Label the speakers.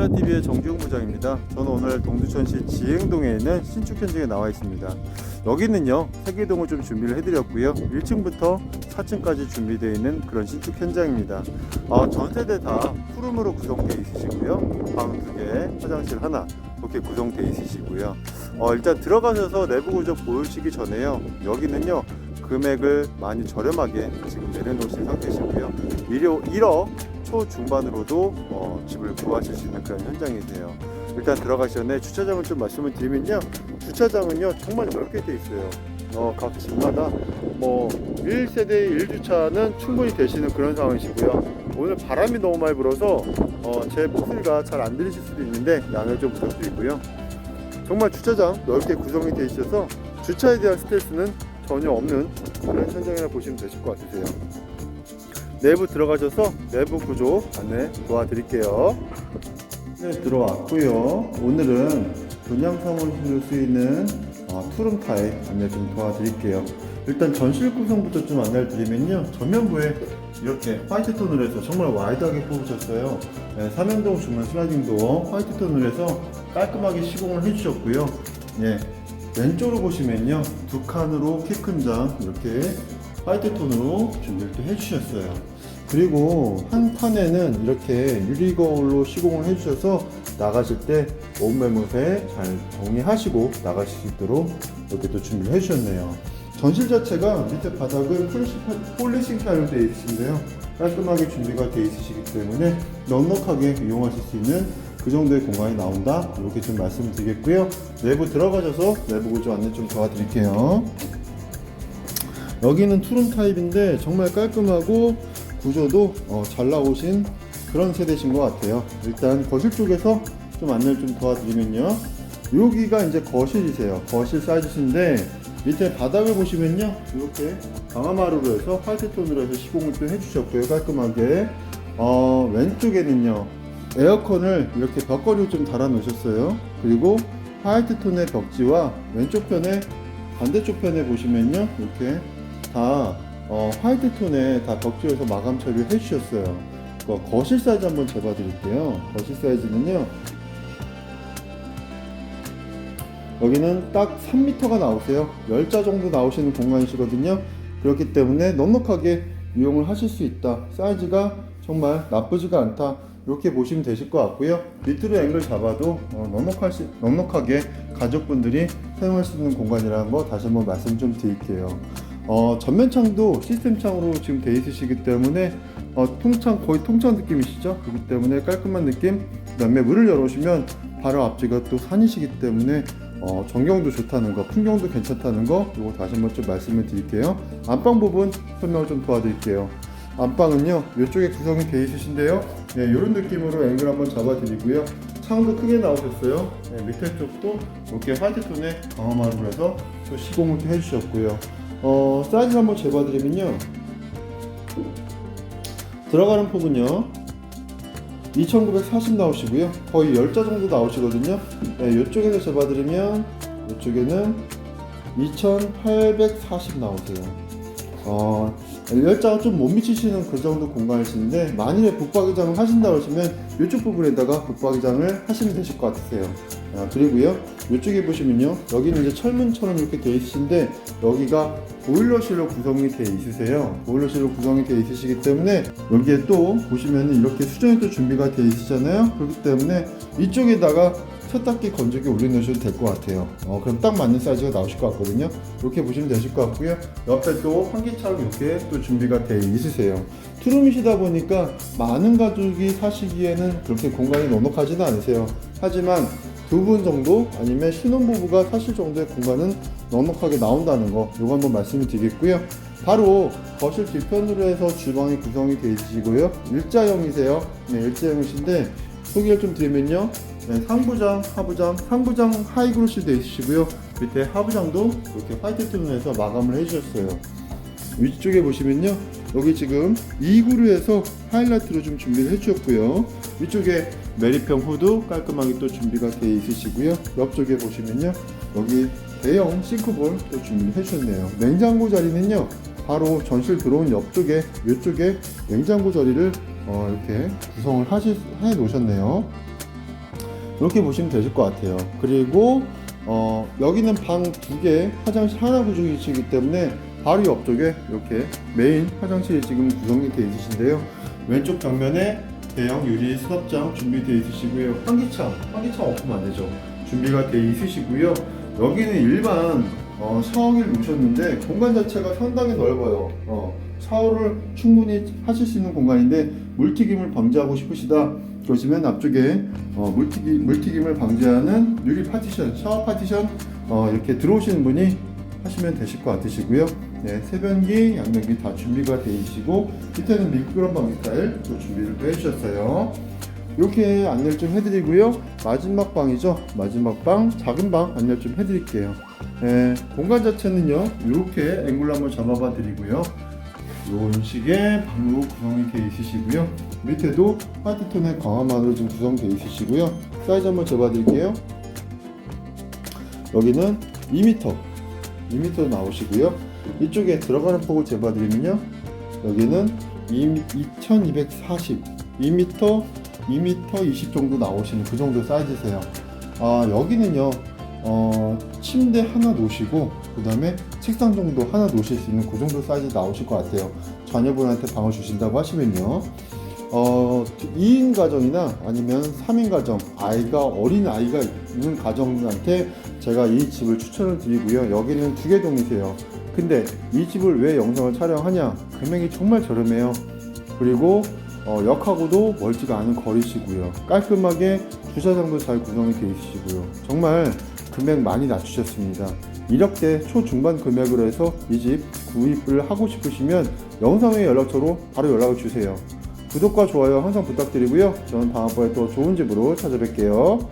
Speaker 1: 한라TV의 정기웅 부장입니다. 저는 오늘 동두천시 지행동에 있는 신축 현장에 나와 있습니다. 여기는요, 세계동을 좀 준비를 해드렸고요. 1층부터 4층까지 준비되어 있는 그런 신축 현장입니다. 어, 전 세대 다 푸름으로 구성되어 있으시고요. 방 두 개, 화장실 하나, 이렇게 구성되어 있으시고요. 어, 일단 들어가셔서 내부 구조 보시기 전에요. 여기는요, 금액을 많이 저렴하게 지금 내려놓으신 상태시고요. 1억, 1억 초중반으로도 어, 집을 구하실 수 있는 그런 현장이세요. 일단 들어가기 전에 주차장을 좀 말씀을 드리면요. 주차장은요, 정말 넓게 돼 있어요. 어, 각 집마다 뭐 1세대 1주차는 충분히 되시는 그런 상황이시고요. 오늘 바람이 너무 많이 불어서 어, 제 목소리가 잘 안 들리실 수도 있는데 양해 좀 부탁드리고요. 정말 주차장 넓게 구성이 되어 있어서 주차에 대한 스트레스는 전혀 없는 그런 현장이라 보시면 되실 것 같으세요. 내부 들어가셔서 내부 구조 안내 도와드릴게요. 네, 들어왔고요. 오늘은 분양상을 실을 수 있는 어, 투룸타입 안내 좀 도와드릴게요. 일단 전실 구성부터 좀 안내를 드리면요. 전면부에 이렇게 화이트 톤으로 해서 정말 와이드하게 뽑으셨어요. 네, 삼연동 주문 슬라이딩도 화이트 톤으로 해서 깔끔하게 시공을 해주셨고요. 예, 왼쪽으로 보시면요. 두 칸으로 키 큰 장 이렇게 화이트 톤으로 준비를 또 해주셨어요. 그리고 한 칸에는 이렇게 유리 거울로 시공을 해주셔서 나가실 때 옷매무새 잘 정리하시고 나가실 수 있도록 이렇게 또 준비를 해주셨네요. 전실 자체가 밑에 바닥은 폴리싱, 타일로 되어 있으신데요. 깔끔하게 준비가 되어 있으시기 때문에 넉넉하게 이용하실 수 있는 그 정도의 공간이 나온다. 이렇게 좀 말씀을 드리겠고요. 내부 들어가셔서 내부 구조 안내 좀 도와드릴게요. 여기는 투룸 타입인데 정말 깔끔하고 구조도 어, 잘 나오신 그런 세대신 것 같아요. 일단 거실 쪽에서 좀 안내를 좀 도와드리면요. 여기가 이제 거실이세요. 거실 사이즈인데 밑에 바닥을 보시면요. 이렇게 강화마루로 해서 화이트 톤으로 해서 시공을 또 해주셨고요. 깔끔하게. 어, 왼쪽에는요. 에어컨을 이렇게 벽걸이로 좀 달아 놓으셨어요. 그리고 화이트 톤의 벽지와 왼쪽 편에 반대쪽 편에 보시면요. 이렇게 다 어, 화이트 톤에 다 벽지에서 마감 처리를 해주셨어요. 그 거실 사이즈 한번 재봐 드릴게요. 거실 사이즈는요. 여기는 딱 3m가 나오세요. 10자 정도 나오시는 공간이시거든요. 그렇기 때문에 넉넉하게 이용을 하실 수 있다. 사이즈가 정말 나쁘지가 않다. 이렇게 보시면 되실 것 같고요. 밑으로 앵글 잡아도 어, 넉넉하시, 넉넉하게 가족분들이 사용할 수 있는 공간이라는 거 다시 한번 말씀 좀 드릴게요. 어, 전면창도 시스템 창으로 지금 돼 있으시기 때문에 어, 통창 거의 통창 느낌이시죠? 그렇기 때문에 깔끔한 느낌. 그 다음에 문을 열어오시면 바로 앞뒤가 또 산이시기 때문에 어, 전경도 좋다는 거, 풍경도 괜찮다는 거, 이거 다시 한번 좀 말씀을 드릴게요. 안방 부분 설명을 좀 도와드릴게요. 안방은요, 이쪽에 구성이 되어 있으신데요. 네, 이런 느낌으로 앵글 한번 잡아 드리고요. 창도 크게 나오셨어요. 네, 밑에 쪽도 이렇게 화이트 톤의 강화마루로 해서 또 시공을 또 해주셨고요. 어, 사이즈 한번 재봐드리면요. 들어가는 폭은요. 2940 나오시고요. 거의 10자 정도 나오시거든요. 네, 이쪽에서 재봐드리면 이쪽에는 2840 나오세요. 어, 열자가 좀 못 미치시는 그 정도 공간이신데 만일에 붙박이장을 하신다 그러시면 이쪽 부분에다가 붙박이장을 하시면 되실 것 같으세요. 아, 그리고요 이쪽에 보시면요 여기는 이제 철문처럼 이렇게 되어 있으신데 여기가 보일러실로 구성이 되어 있으세요. 보일러실로 구성이 되어 있으시기 때문에 여기에 또 보시면은 이렇게 수전이 또 준비가 되어 있으잖아요. 그렇기 때문에 이쪽에다가 세탁기 건조기 올려놓으셔도 될 것 같아요. 어, 그럼 딱 맞는 사이즈가 나오실 것 같거든요. 이렇게 보시면 되실 것 같고요. 옆에 또 환기창 이렇게 또 준비가 되어 있으세요. 투룸이시다 보니까 많은 가족이 사시기에는 그렇게 공간이 넉넉하지는 않으세요. 하지만 두 분 정도 아니면 신혼부부가 사실 정도의 공간은 넉넉하게 나온다는 거 이거 한번 말씀을 드리겠고요. 바로 거실 뒤편으로 해서 주방이 구성이 되어 있으시고요. 일자형이세요. 네, 일자형이신데 소개를 좀 드리면요. 네, 상부장, 하부장, 상부장 하이그로시 되어 있으시고요. 밑에 하부장도 이렇게 화이트 해서 마감을 해주셨어요. 위쪽에 보시면요. 여기 지금 2구루에서 하이라이트로 좀 준비를 해주셨고요. 위쪽에 메리평 후드 깔끔하게 또 준비가 되어 있으시고요. 옆쪽에 보시면요. 여기 대형 싱크볼 또 준비를 해주셨네요. 냉장고 자리는요. 바로 전실 들어온 옆쪽에 이쪽에 냉장고 자리를 어, 이렇게 구성을 하시, 해 놓으셨네요. 이렇게 보시면 되실 것 같아요. 그리고 어, 여기는 방 두 개, 화장실 하나 구조이시기 때문에 바로 옆쪽에 이렇게 메인 화장실이 지금 구성이 되어 있으신데요. 왼쪽 벽면에 대형 유리 수납장 준비되어 있으시고요. 환기창, 환기창 없으면 안 되죠. 준비가 되어 있으시고요. 여기는 일반 어, 샤워기를 놓으셨는데 공간 자체가 상당히 넓어요. 어, 샤워를 충분히 하실 수 있는 공간인데 물튀김을 방지하고 싶으시다 그러시면 앞쪽에 어, 물튀김, 물튀김을 방지하는 유리 파티션, 샤워 파티션 어, 이렇게 들어오시는 분이 하시면 되실 것 같으시고요. 네, 세변기, 양변기 다 준비가 되어 있시고 밑에는 미끄럼 방지 타일 또 준비를 또 해주셨어요. 이렇게 안내를 좀 해드리고요. 마지막 방이죠. 마지막 방, 작은 방 안내 좀 해드릴게요. 네, 공간 자체는요. 이렇게 앵글로 한번 잡아봐 드리고요. 이런 식의 방으로 구성이 되어 있으시고요. 밑에도 화이트톤의 광화만으로 좀 구성되어 있으시고요. 사이즈 한번 재봐 드릴게요. 여기는 2m, 2m 나오시고요. 이쪽에 들어가는 폭을 재봐 드리면요. 여기는 2240, 2m, 2m 20 정도 나오시는 그 정도 사이즈세요. 아, 여기는요. 어, 침대 하나 놓으시고 그 다음에 책상 정도 하나 놓으실 수 있는 그 정도 사이즈 나오실 것 같아요. 자녀분한테 방을 주신다고 하시면요. 어, 2인 가정이나 아니면 3인 가정, 아이가 어린 아이가 있는 가정한테 제가 이 집을 추천을 드리고요. 여기는 두 개 동이세요. 근데 이 집을 왜 영상을 촬영하냐? 금액이 정말 저렴해요. 그리고 어, 역하고도 멀지가 않은 거리시고요. 깔끔하게 주차장도 잘 구성이 되어 있으시고요. 정말 금액 많이 낮추셨습니다. 1억대 초중반 금액으로 해서 이 집 구입을 하고 싶으시면 영상의 연락처로 바로 연락을 주세요. 구독과 좋아요 항상 부탁드리고요. 저는 다음번에 또 좋은 집으로 찾아뵐게요.